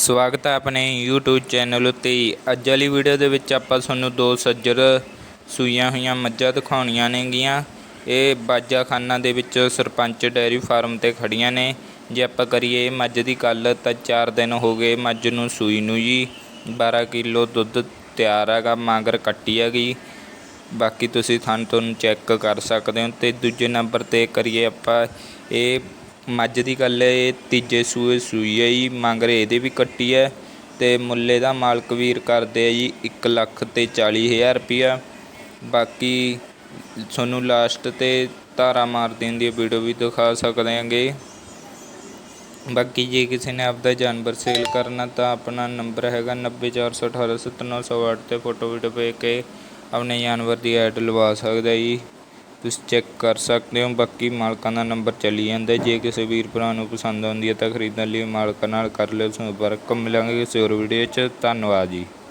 ਸਵਾਗਤ ਹੈ ਆਪਣੇ YouTube ਚੈਨਲ ਉੱਤੇ ਅੱਜ ਵਾਲੀ ਵੀਡੀਓ ਦੇ ਵਿੱਚ ਆਪਾਂ ਤੁਹਾਨੂੰ ਦੋ ਸੱਜਰ ਸੂਈਆਂ ਹੋਈਆਂ ਮੱਝਾਂ ਦਿਖਾਉਣੀਆਂ ਨੇਗੀਆਂ। ਇਹ ਬਾਜਾਖਾਨਾ ਦੇ ਵਿੱਚ ਸਰਪੰਚ ਡੈਰੀ ਫਾਰਮ ਤੇ ਖੜੀਆਂ ਨੇ। ਜੇ ਆਪਾਂ ਕਰੀਏ ਮੱਝ ਦੀ ਗੱਲ ਤਾਂ 4 ਦਿਨ ਹੋ ਗਏ ਮੱਝ ਨੂੰ ਸੂਈ ਨੂੰ ਜੀ। 12 ਕਿਲੋ ਦੁੱਧ ਤਿਆਰ ਹੈਗਾ, ਮਾਂਗਰ ਕੱਟੀ ਹੈਗੀ। ਬਾਕੀ ਤੁਸੀਂ ਥਣ ਤੁਹਾਨੂੰ ਚੈੱਕ ਕਰ ਸਕਦੇ ਹੋ ਤੇ ਦੂਜੇ ਨੰਬਰ ਤੇ ਕਰੀਏ ਆਪਾਂ, ਇਹ ਮੱਝ ਦੀ ਗੱਲ ਹੈ, ਇਹ ਤੀਜੇ ਸੂਏ ਸੂਈ ਹੈ ਜੀ, ਮੰਗ ਰਹੇ ਇਹਦੇ ਵੀ ਕੱਟੀ ਹੈ ਅਤੇ ਮੁੱਲੇ ਦਾ ਮਾਲਕ ਵੀਰ ਕਰਦੇ ਆ ਜੀ ਇੱਕ ਲੱਖ ਅਤੇ ਚਾਲੀ ਹਜ਼ਾਰ ਰੁਪਈਆ ਬਾਕੀ ਤੁਹਾਨੂੰ ਲਾਸਟ ਤੇ ਧਾਰਾ ਮਾਰ ਦੇਣ ਦੀ ਵੀਡੀਓ ਵੀ ਦਿਖਾ ਸਕਦੇ ਆਂਗੇ। ਬਾਕੀ ਜੇ ਕਿਸੇ ਨੇ ਆਪਦਾ ਜਾਨਵਰ ਸੇਲ ਕਰਨਾ ਤਾਂ ਆਪਣਾ ਨੰਬਰ ਹੈਗਾ 9441879908 ਤੇ ਫੋਟੋ ਵੀਡੀਓ ਭੇਜ ਕੇ ਆਪਣੇ ਜਾਨਵਰ ਦੀ ਐਡ ਲਵਾ ਸਕਦਾ ਜੀ। ਤੁਸੀਂ ਚੈੱਕ ਕਰ ਸਕਦੇ ਹੋ, ਬਾਕੀ ਮਾਲਕਾਂ ਦਾ ਨੰਬਰ ਚੱਲੀ ਜਾਂਦਾ। ਜੇ ਕਿਸੇ ਵੀਰ ਭਰਾ ਨੂੰ ਪਸੰਦ ਆਉਂਦੀ ਹੈ ਤਾਂ ਖਰੀਦਣ ਲਈ ਮਾਲਕਾਂ ਨਾਲ ਕਰ ਲਿਓ ਸੰਪਰਕ। ਮਿਲਾਂਗੇ ਕਿਸੇ ਹੋਰ ਵੀਡੀਓ 'ਚ। ਧੰਨਵਾਦ ਜੀ।